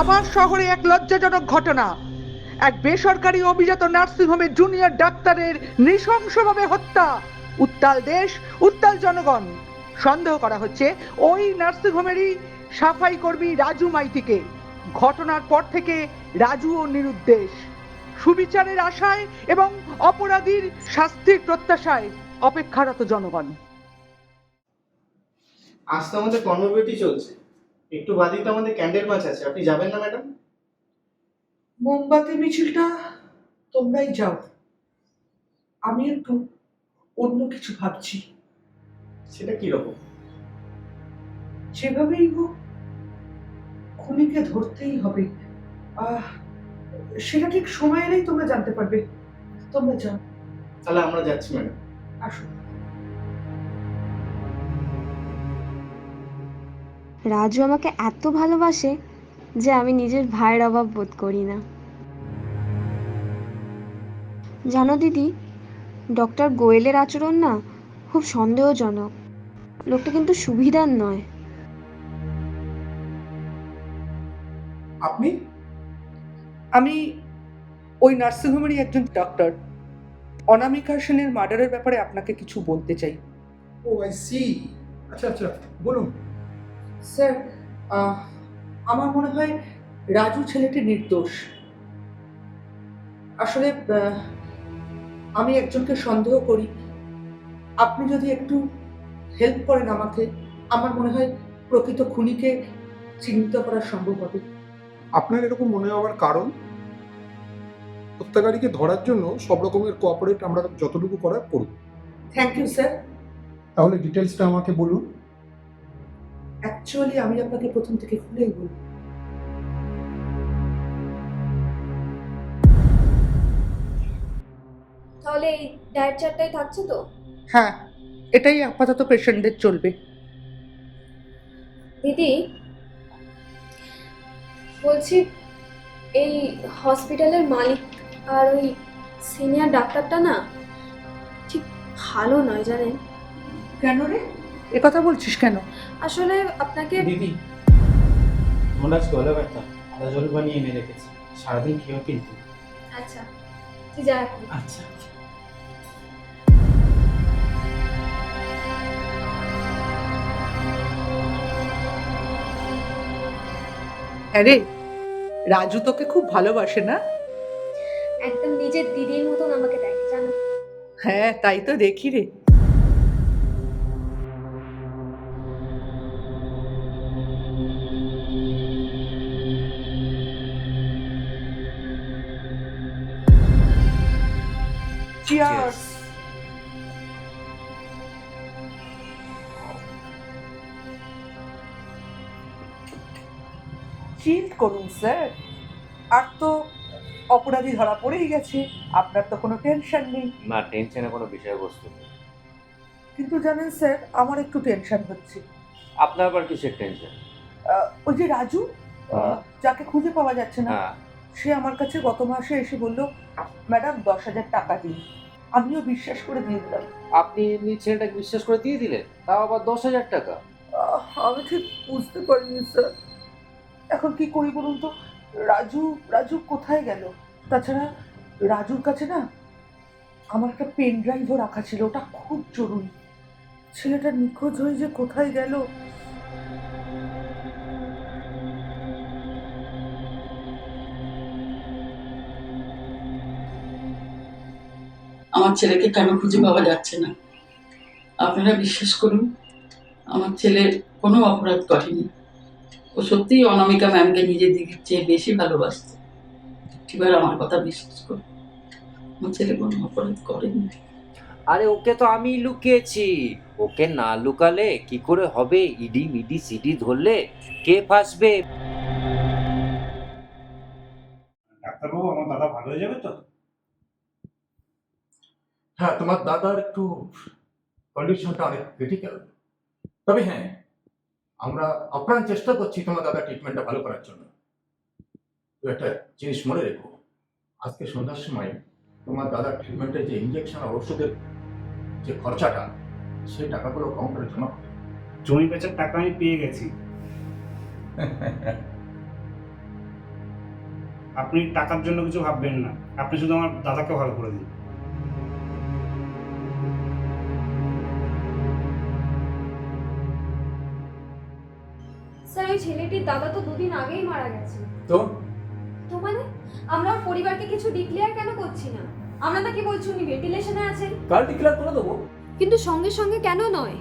আবার শহরে এক লজ্জাজনক ঘটনা। এক বেসরকারি অভিজাত নার্সিংহোমে জুনিয়র ডাক্তারের নৃশংসভাবে হত্যা। উত্তাল দেশ, উত্তাল জনগণ। সন্দেহ করা হচ্ছে, ওই নার্সিংহোমেরই সাফাই কর্মী রাজু মাইতিকে। ঘটনার পর থেকে রাজু ও নিরুদ্দেশ। সুবিচারের আশায় এবং অপরাধীর শাস্তির প্রত্যাশায় অপেক্ষারত জনগণ। আজ তো আমাদের কর্মবিরতি চলছে। একটু বাদেই তো আমাদের ক্যান্ডেল মাছ আছে। আপনি যাবেন না ম্যাডাম মোমবাতি মিছিলটা তোমরাই যাও। আমি একটু অন্য কিছু ভাবছি। সেটা কীরকম যেভাবেই হোক খুনিকে ধরতেই হবে। আহ সেটা ঠিক সময় এলেই তোমরা জানতে পারবে। তোমরা যাও। তাহলে আমরা যাচ্ছি ম্যাডাম আসো। রাজু আমাকে এত ভালোবাসে যে আমি নিজের ভাইয়ের অভাব বোধ করি না। জানো দিদি ডক্টর গোয়েলের আচরণ না খুব সন্দেহজনক। লোকটা কিন্তু সুবিধার নয়। আপনি? আমি ওই নার্সিং নার্সিংহোমেরই একজন ডক্টর। অনামিকা সেনের মার্ডারের ব্যাপারে আপনাকে কিছু বলতে চাই। ও আই সি আচ্ছা আচ্ছা বলুন। স্যার আমার মনে হয় রাজু ছেলেটি নির্দোষ। আসলে আমি একজনকে সন্দেহ করি। আপনি যদি একটু হেল্প করেন আমাকে আমার মনে হয় প্রকৃত খুনিকে চিহ্নিত করা সম্ভব হবে। আপনার এরকম মনে হওয়ার কারণ? হত্যাকারীকে ধরার জন্য সব রকমের কোঅপারেট আমরা যতটুকু করার করব। থ্যাংক ইউ স্যার তাহলে ডিটেলসটা আমাকে বলুন। অ্যাকচুয়ালি আমি আপনাকে প্রথম থেকে খুলেই বলি। তাহলে এই ডায়েট চারটাই থাকছে তো? হ্যাঁ এটাই আপাতত পেশেন্টদের চলবে। দিদি বলছি এই হসপিটালের মালিক আর ওই সিনিয়র ডাক্তারটা না ঠিক ভালো নয় জানেন। কেন রে? এ কথা বলছিস কেন? আসলে আপনাকে দিদি আমার আজ গলা ব্যথা আদা জল বানিয়ে এনে রেখেছি। সারাদিন খেয়েও কিন্তু। আচ্ছা তুই যা। আচ্ছা হ্যাঁ রে রাজু তোকে খুব ভালোবাসে না? একদম নিজের দিদির মতন আমাকে দেখে জানো? হ্যাঁ তাই তো দেখি রে। চিল করুন স্যার। আর তো অপরাধী ধরা পড়েই গেছে। আপনার তো কোনো টেনশন নেই। না টেনশনে কোনো বিষয়বস্তু নেই। কিন্তু জানেন স্যার আমার একটু টেনশন হচ্ছে। আপনার আবার কিসের টেনশন? আহ, ওই যে রাজু আহ, যাকে খুঁজে পাওয়া যাচ্ছে না হ্যাঁ। সে আমার কাছে গত মাসে এসে বলল ম্যাডাম দশ হাজার টাকা দিন। আমিও বিশ্বাস করে দিয়ে দিলাম। আপনি এমনি ছেলেটাকে বিশ্বাস করে দিয়ে দিলেন? তাও আবার দশ হাজার টাকা? আহ, আমি ঠিক বুঝতে পারিনি স্যার। এখন কি করি বলুন তো? রাজু রাজু কোথায় গেল? তাছাড়া রাজুর কাছে না আমার একটা পেন ড্রাইভও রাখা ছিল, ওটা খুব জরুরি। ছেলেটা নিখোঁজ হয়ে যে কোথায় গেল? আমার ছেলেকে কেন খুঁজে পাওয়া যাচ্ছে না? আপনারা বিশ্বাস করুন, আমার ছেলে কোনো অপরাধ করেনি ও সত্যিই অনামিকা ম্যামকে নিজের দিকের চেয়ে বেশি ভালোবাসত। এবার আমার কথা বিশ্বাস করুন আমার ছেলে কোনো অপরাধ করেনি। আরে ওকে তো আমি লুকিয়েছি। ওকে না লুকালে কি করে হবে? ইডি মিডি সিডি ধরলে কে ফাঁসবে? ডাক্তারবাবু আমার দাদা ভালো হয়ে যাবে তো? হ্যাঁ তোমার দাদার একটু কন্ডিশনটা অনেক ক্রিটিক্যাল তবে হ্যাঁ আমরা আপ্রাণ চেষ্টা করছি তোমার দাদা ট্রিটমেন্টটা ভালো করার জন্য। তো একটা জিনিস মনে রেখো, আজকে সন্ধ্যার সময় তোমার দাদার ট্রিটমেন্টের যে ইঞ্জেকশন আর ওষুধের যে খরচাটা, সেই টাকাগুলো কাউন্টারে জমা। জমি বেচার টাকা আমি পেয়ে গেছি। আপনি টাকার জন্য কিছু ভাববেন না। আপনি শুধু আমার দাদাকে ভালো করে দিন। স্যার ওই ছেলেটির দাদা তো দুদিন আগেই মারা গেছে। তো? তো মানে? আমরা ওর পরিবারকে কিছু ডিক্লেয়ার কেন করছি না? আমরা নাকি বলছি উনি ভেন্টিলেশনে আছেন। কাল ডিক্লেয়ার করে দেবো? কিন্তু সঙ্গে সঙ্গে কেন নয়?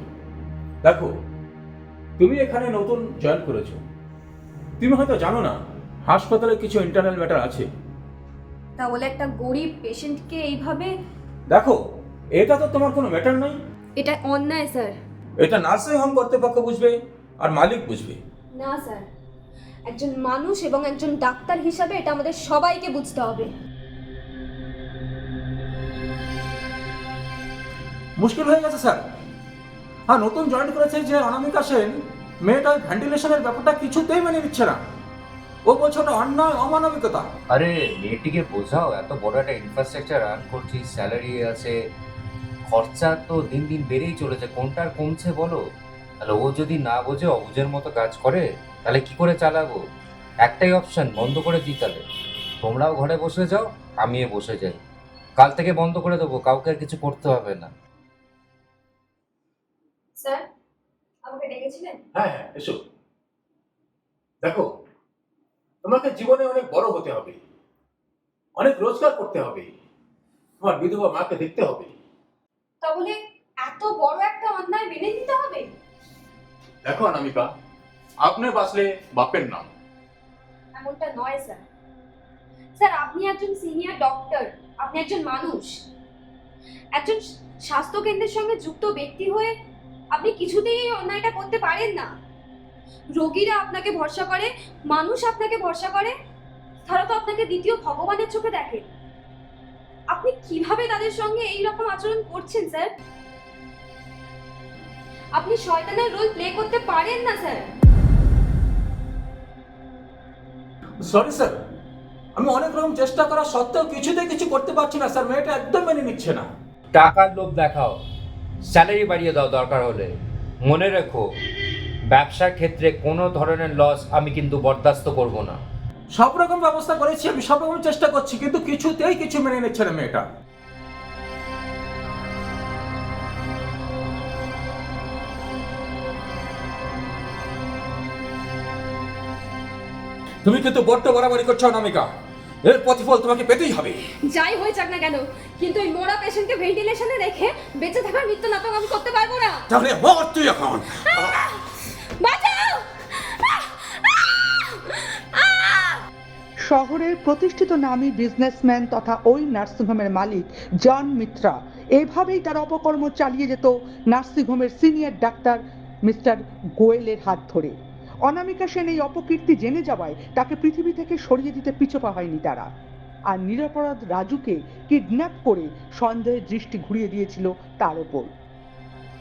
দেখো তুমি এখানে নতুন জয়েন করেছ। তুমি হয়তো জানো না হাসপাতালে কিছু ইন্টারনাল ম্যাটার আছে। তাহলে একটা গরিব পেশেন্টকে এইভাবে দেখো এটা তো তোমার কোনো ম্যাটার নাই এটা অন্যায় স্যার। এটা নার্সিং হোম কর্তৃপক্ষ বুঝবে আর মালিক বুঝবে। না স্যার। একজন মানুষ এবং একজন ডাক্তার হিসাবে এটা আমাদের সবাইকে বুঝতে হবে। মুশকিল হয়ে গেছে স্যার। হ্যাঁ নতুন জয়েন করেছে যে অনামিকা সেন মেয়েটা ভেন্টিলেশনের ব্যাপারটা কিছুতেই মেনে নিচ্ছে না। ও বলছে ওটা অন্যায় অমানবিকতা। আরে মেয়েটিকে বোঝাও এত বড় একটা ইনফ্রাস্ট্রাকচার রান করছিস স্যালারি আছে খরচা তো দিন দিন বেড়েই চলেছে কোনটা কমছে বলো? তাহলে ও যদি না বোঝে অবুঝের মতো কাজ করে তাহলে কি করে চালাবো? একটাই অপশন বন্ধ করে দিই তাহলে তোমরাও ঘরে বসে যাও আমিও বসে যাই। কাল থেকে বন্ধ করে দেবো কাউকে আর কিছু করতে হবে না। স্যার আমাকে ডেকেছিলেন? হ্যাঁ হ্যাঁ এসো। দেখো তোমাকে জীবনে অনেক বড় হতে হবে। অনেক রোজগার করতে হবে। তোমার বিধবা মাকে দেখতে হবে। তাহলে এত বড় একটা অন্যায় মেনে নিতে হবে? দেখো অনামিকা আপনি বাঁচলে বাপের নাম। এমনটা নয়, স্যার। স্যার, আপনি একজন সিনিয়র ডক্টর, আপনি একজন মানুষ। একজন স্বাস্থ্য কেন্দ্রের সঙ্গে যুক্ত ব্যক্তি হয়ে আপনি কিছুতেই এই অন্যায়টা করতে পারেন না। রোগীরা আপনাকে ভরসা করে, মানুষ আপনাকে ভরসা করে, তারা তো আপনাকে দ্বিতীয় ভগবানের চোখে দেখে। আপনি কীভাবে তাদের সঙ্গে এই রকম আচরণ করছেন, স্যার? আপনি শয়তানের রোল প্লে করতে পারেন না স্যার সরি স্যার আমি অনেক রকম চেষ্টা করা সত্ত্বেও কিছুতেই কিছু করতে পারছি না স্যার মেয়েটা একদম মেনে নিচ্ছে না। টাকার লোভ দেখাও। স্যালারি বাড়িয়ে দাও দরকার হলে। মনে রেখো ব্যবসার ক্ষেত্রে কোনো ধরনের লস আমি কিন্তু বরদাস্ত করব না। সব রকম ব্যবস্থা করেছি আমি সব রকম চেষ্টা করছি কিন্তু কিছুতেই কিছু মেনে নিচ্ছে না মেয়েটা। তুমি কিন্তু বড্ড বাড়াবাড়ি করছ অনামিকা। এর প্রতিফল তোমাকে পেতেই হবে। যাই হয়ে যাক না কেন কিন্তু এই মোড়া পেশেন্টকে ভেন্টিলেশনে রেখে বেঁচে থাকার মৃত্যু নাটক আমি করতে পারব না। তাহলে মর তুই এখন। বাঁচাও! শহরের প্রতিষ্ঠিত নামী বিজনেসম্যান তথা ওই নার্সিংহোমের মালিক জন মিত্রা। এভাবেই তার অপকর্ম চালিয়ে যেত নার্সিংহোমের সিনিয়র ডাক্তার মিস্টার গোয়েলের হাত ধরে। অনামিকা সেন এই অপকীর্তি জেনে যাওয়ায় তাকে পৃথিবী থেকে সরিয়ে দিতে পিছপা হয়নি তারা। আর নিরপরাধ রাজুকে কিডন্যাপ করে সন্দেহের দৃষ্টি ঘুরিয়ে দিয়েছিল তার ওপর।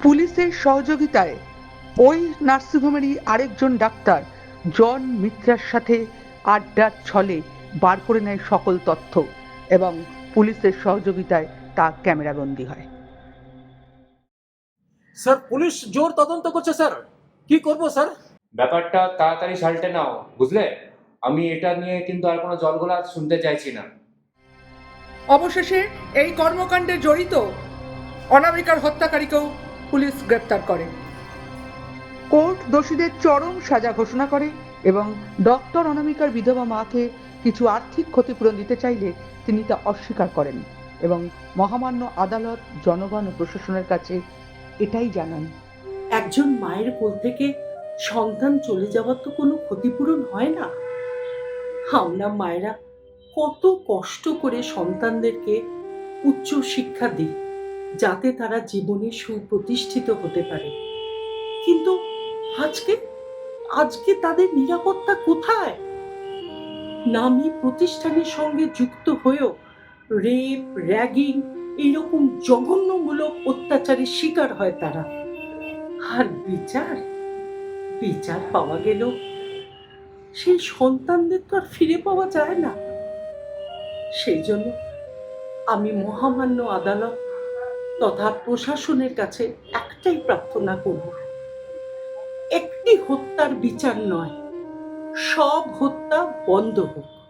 পুলিশের সহযোগিতায় ওই নার্সিংহোমেরই আরেকজন ডাক্তার জন মিত্রার সাথে আড্ডার ছলে বার করে নেয় সকল তথ্য এবং পুলিশের সহযোগিতায় তা ক্যামেরাবন্দি হয়। স্যার, পুলিশ জোর তদন্ত করছে, স্যার। কি করব, স্যার? ব্যাপারটা তাড়াতাড়ি সাল্টে নাও বুঝলে? আমি এটা নিয়ে কিন্তু আর কোনো জলগোলা শুনতে চাইছি না। অবশেষে এই কর্মকাণ্ডে জড়িত অনামিকার হত্যাকারীকেও পুলিশ গ্রেপ্তার করে। কোর্ট দোষীদের চরম সাজা ঘোষণা করে এবং ডক্টর অনামিকার বিধবা মাকে কিছু আর্থিক ক্ষতিপূরণ দিতে চাইলে তিনি তা অস্বীকার করেন এবং মহামান্য আদালত জনগণ ও প্রশাসনের কাছে এটাই জানান। একজন মায়ের কোল থেকে সন্তান চলে যাওয়ার তো কোনো ক্ষতিপূরণ হয় না। আমরা মায়েরা কত কষ্ট করে সন্তানদেরকে উচ্চ শিক্ষা দিই যাতে তারা জীবনে সুপ্রতিষ্ঠিত হতে পারে। কিন্তু আজকে আজকে তাদের নিরাপত্তা কোথায়? নামী প্রতিষ্ঠানের সঙ্গে যুক্ত হয়েও রেপ, র্যাগিং এইরকম জঘন্যমূলক অত্যাচারের শিকার হয় তারা। আর বিচার? বিচার পাওয়া গেল। সেই সন্তানদের তো আর ফিরে পাওয়া যায় না। সেই জন্য আমি মহামান্য আদালত তথা প্রশাসনের কাছে একটাই প্রার্থনা করব। একটি হত্যার বিচার নয়, সব হত্যা বন্ধ হোক।